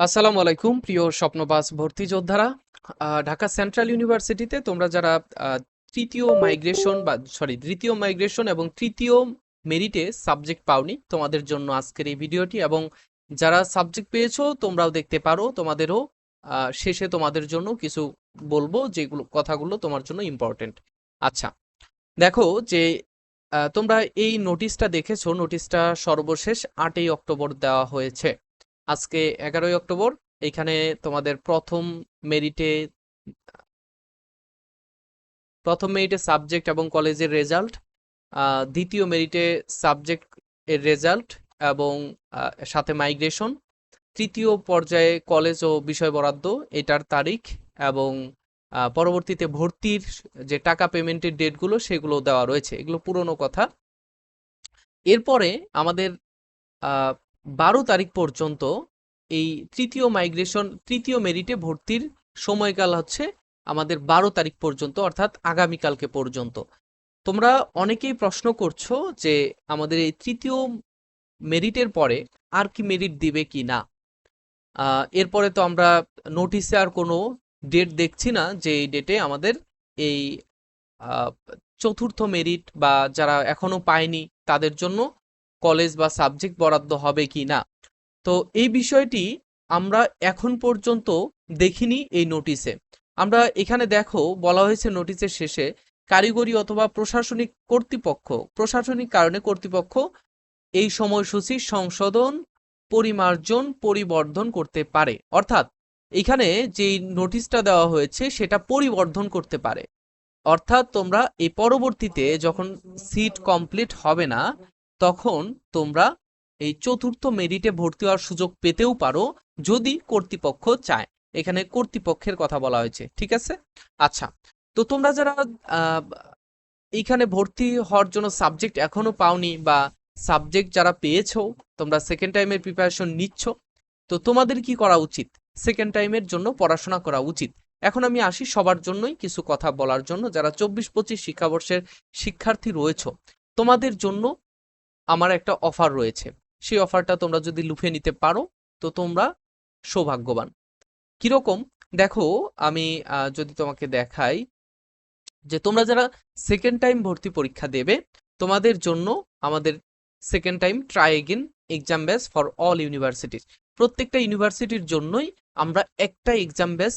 আসসালামু আলাইকুম, প্রিয় স্বপ্নবাস ভর্তি যোদ্ধারা। ঢাকা সেন্ট্রাল ইউনিভার্সিটিতে তোমরা যারা তৃতীয় মাইগ্রেশন বা, সরি, দ্বিতীয় মাইগ্রেশন এবং তৃতীয় মেরিটে সাবজেক্ট পাওনি, তোমাদের জন্য আজকের এই ভিডিওটি এবং যারা সাবজেক্ট পেয়েছ, তোমরাও দেখতে পারো, তোমাদেরও শেষে তোমাদের জন্য কিছু বলব যেগুলো, কথাগুলো তোমার জন্য ইম্পর্টেন্ট আচ্ছা দেখো যে তোমরা এই নোটিশটা দেখেছ নোটিশটা সর্বশেষ আটই অক্টোবর দেওয়া হয়েছে। আজকে এগারোই অক্টোবর, এখানে তোমাদের প্রথম মেরিটে প্রথম মেরিটে সাবজেক্ট এবং কলেজের রেজাল্ট দ্বিতীয় মেরিটে সাবজেক্ট এর রেজাল্ট এবং সাথে মাইগ্রেশন তৃতীয় পর্যায়ে কলেজ ও বিষয় বরাদ্দ, এটার তারিখ এবং পরবর্তীতে ভর্তির যে টাকা পেমেন্টের ডেটগুলো সেগুলো দেওয়া রয়েছে, এগুলো পুরনো কথা। এরপরে আমাদের বারো তারিখ পর্যন্ত এই তৃতীয় মাইগ্রেশন তৃতীয় মেরিটে ভর্তির সময়কাল হচ্ছে আমাদের বারো তারিখ পর্যন্ত, অর্থাৎ আগামীকালকে পর্যন্ত। তোমরা অনেকেই প্রশ্ন করছ যে আমাদের এই তৃতীয় মেরিটের পরে আর কি মেরিট দিবে কি না। এরপরে তো আমরা নোটিশে আর কোনো ডেট দেখছি না যে এই ডেটে আমাদের এই চতুর্থ মেরিট বা যারা এখনও পায়নি তাদের জন্য কলেজ বা সাবজেক্ট বরাদ্দ হবে কি না? তো এই বিষয়টি আমরা এখন পর্যন্ত দেখিনি এই নোটিশে আমরা এখানে দেখো, বলা হয়েছে নোটিশের শেষে কারিগরি অথবা প্রশাসনিক কর্তৃপক্ষ, প্রশাসনিক কারণে কর্তৃপক্ষ এই সময়সূচি সংশোধন, পরিমার্জন, পরিবর্ধন করতে পারে। অর্থাৎ এখানে যে নোটিশটা দেওয়া হয়েছে সেটা পরিবর্ধন করতে পারে। অর্থাৎ তোমরা এই পরবর্তীতে যখন সিট কমপ্লিট হবে না তখন তোমরা এই চতুর্থ মেরিটে ভর্তি হওয়ার সুযোগ পেতেও পারো যদি কর্তৃপক্ষ চায়। এখানে কর্তৃপক্ষের কথা বলা হয়েছে, ঠিক আছে? আচ্ছা তো তোমরা যারা এইখানে ভর্তি হওয়ার জন্য সাবজেক্ট এখনও পাওনি বা সাবজেক্ট যারা পেয়েছ, তোমরা সেকেন্ড টাইমের প্রিপারেশন নিচ্ছ, তো তোমাদের কি করা উচিত? সেকেন্ড টাইমের জন্য পড়াশোনা করা উচিত। এখন আমি আসি সবার জন্যই কিছু কথা বলার জন্য। যারা চব্বিশ পঁচিশ শিক্ষাবর্ষের শিক্ষার্থী রয়েছো, তোমাদের জন্য আমার একটা অফার রয়েছে। সেই অফারটা তোমরা যদি লুফে নিতে পারো, তো তোমরা সৌভাগ্যবান। কীরকম? দেখো, আমি যদি তোমাকে দেখাই যে তোমরা যারা সেকেন্ড টাইম ভর্তি পরীক্ষা দেবে, তোমাদের জন্য আমাদের second time try again exam batch for all universities প্রত্যেকটা ইউনিভার্সিটির জন্যই আমরা একটা এক্সাম ব্যাচ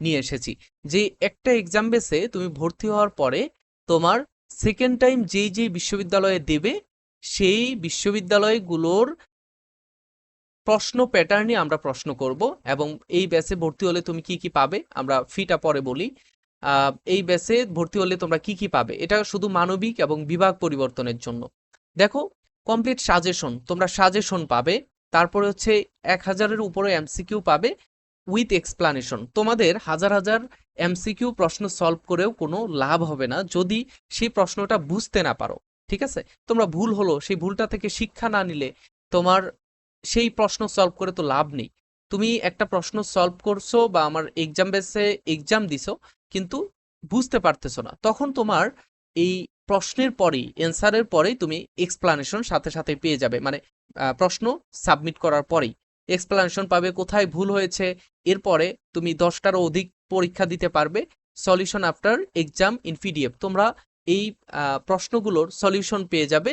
নিয়ে এসেছি। যে একটা এক্সাম বেসে তুমি ভর্তি হওয়ার পরে তোমার সেকেন্ড টাইম যেই যেই বিশ্ববিদ্যালয়ে দেবে সেই বিশ্ববিদ্যালয়গুলোর প্রশ্ন প্যাটার্নে আমরা প্রশ্ন করব এবং এই ব্যাচে ভর্তি হলে তুমি কি কি পাবে? আমরা ফিটা পরে বলি। এই ব্যাচে ভর্তি হলে তোমরা কি কি পাবে? এটা শুধু মানবিক এবং বিভাগ পরিবর্তনের জন্য। দেখো কমপ্লিট সাজেশন তোমরা সাজেশন পাবে। তারপরে হচ্ছে এক হাজারের উপরে এমসিকিউ পাবে উইথ এক্সপ্লানেশন তোমাদের হাজার হাজার এমসিকিউ প্রশ্ন সলভ করেও কোনো লাভ হবে না যদি সেই প্রশ্নটা বুঝতে না পারো। ঠিক আছে? তোমরা ভুল হলো, সেই ভুলটা থেকে শিক্ষা না নিলে তোমার সেই প্রশ্ন সলভ করে তো লাভ নেই। তুমি একটা প্রশ্ন সলভ করছ বা আমার এক্সাম বেসে এক্সাম দিছো, কিন্তু বুঝতে পারতেছো না। তখন তোমার এই প্রশ্নের পরেই অ্যান্সারের পরেই তুমি এক্সপ্লানেশন সাথে সাথে পেয়ে যাবে। মানে প্রশ্ন সাবমিট করার পরেই। এক্সপ্লানেশন পাবে কোথায় ভুল হয়েছে, এরপরে তুমি দশটারও অধিক পরীক্ষা দিতে পারবে। সলিউশন আফটার এক্সাম ইন তোমরা এই প্রশ্নগুলোর সলিউশন পেয়ে যাবে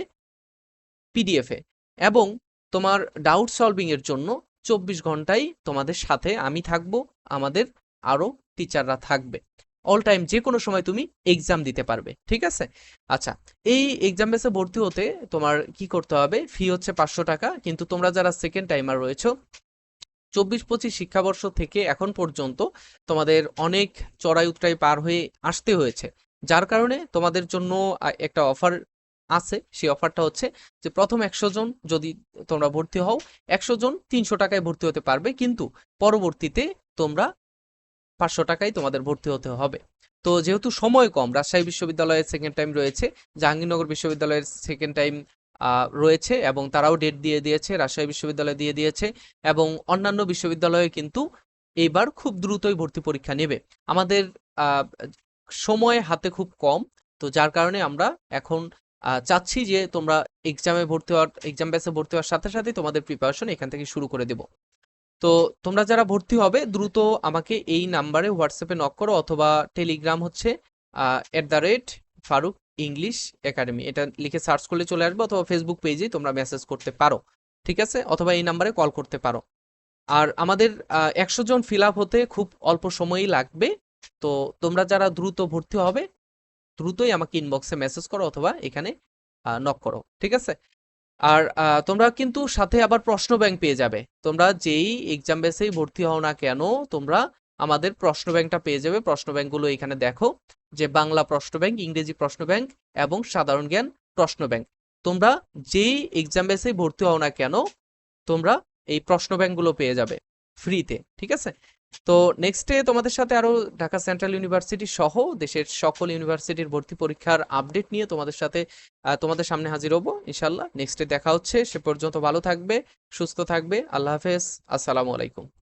পিডিএফে এবং তোমার ডাউট সলভিং এর জন্য চব্বিশ ঘন্টাই তোমাদের সাথে আমি থাকব, আমাদের আরও টিচাররা থাকবে। অল টাইম যে কোনো সময় তুমি এক্সাম দিতে পারবে, ঠিক আছে? আচ্ছা এই এক্সাম বেসে ভর্তি হতে তোমার কি করতে হবে? ফি হচ্ছে পাঁচশো টাকা, কিন্তু তোমরা যারা সেকেন্ড টাইমার রয়েছো, চব্বিশ, পঁচিশ শিক্ষাবর্ষ থেকে এখন পর্যন্ত তোমাদের অনেক চড়াই উতরাই পার হয়ে আসতে হয়েছে। যার কারণে তোমাদের জন্য একটা অফার আছে। সেই অফারটা হচ্ছে যে, প্রথম একশো জন যদি তোমরা ভর্তি হও, একশো জন তিনশো টাকায় ভর্তি হতে পারবে, কিন্তু পরবর্তীতে তোমরা পাঁচশো টাকায় তোমাদের ভর্তি হতে হবে। তো যেহেতু সময় কম, রাজশাহী বিশ্ববিদ্যালয়ের সেকেন্ড টাইম রয়েছে, জাহাঙ্গীরনগর বিশ্ববিদ্যালয়ের সেকেন্ড টাইম রয়েছে এবং তারাও ডেট দিয়ে দিয়েছে, রাজশাহী বিশ্ববিদ্যালয় দিয়ে দিয়েছে এবং অন্যান্য বিশ্ববিদ্যালয়ে কিন্তু এবার খুব দ্রুতই ভর্তি পরীক্ষা নেবে। আমাদের সময় হাতে খুব কম। তো যার কারণে আমরা এখন চাচ্ছি যে তোমরা এক্সামে ভর্তি হওয়ার এক্সাম ব্যাচে ভর্তি হওয়ার সাথে সাথে তোমাদের প্রিপারেশন এখান থেকে শুরু করে দেব। তো তোমরা যারা ভর্তি হবে, দ্রুত আমাকে এই নাম্বারে হোয়াটসঅ্যাপে নক করো অথবা টেলিগ্রাম হচ্ছে at the rate Farooq English academy এটা লিখে সার্চ করলে চলে আসবে অথবা ফেসবুক পেজে তোমরা মেসেজ করতে পারো। ঠিক আছে? অথবা এই নাম্বারে কল করতে পারো। আর আমাদের একশো জন ফিল আপ হতে খুব অল্প সময়ই লাগবে। তো তোমরা যারা দ্রুত ভর্তি হবে, দ্রুতই আমাকে ইনবক্সে মেসেজ করো অথবা এখানে নক করো, ঠিক আছে? আর তোমরা কিন্তু সাথে আবার প্রশ্ন ব্যাংক পেয়ে যাবে। তোমরা যেই এক্সাম বেসেই ভর্তি হও না কেন, তোমরা আমাদের প্রশ্ন ব্যাংকটা পেয়ে যাবে। প্রশ্ন ব্যাংকগুলো এখানে দেখো যে বাংলা প্রশ্ন ব্যাংক ইংরেজি প্রশ্ন ব্যাংক এবং সাধারণ জ্ঞান প্রশ্ন ব্যাংক তোমরা যেই এক্সাম বেসেই ভর্তি হও না কেন, তোমরা এই প্রশ্ন ব্যাংকগুলো পেয়ে যাবে ফ্রিতে ঠিক আছে? তো নেক্সটে তোমাদের সাথে আরও ঢাকা সেন্ট্রাল ইউনিভার্সিটি সহ দেশের সকল ইউনিভার্সিটির ভর্তি পরীক্ষার আপডেট নিয়ে তোমাদের সাথে তোমাদের সামনে হাজির হব ইনশাল্লাহ নেক্সটে দেখা হচ্ছে, সে পর্যন্ত ভালো থাকবে, সুস্থ থাকবে। আল্লাহ হাফেজ। আসসালামু আলাইকুম।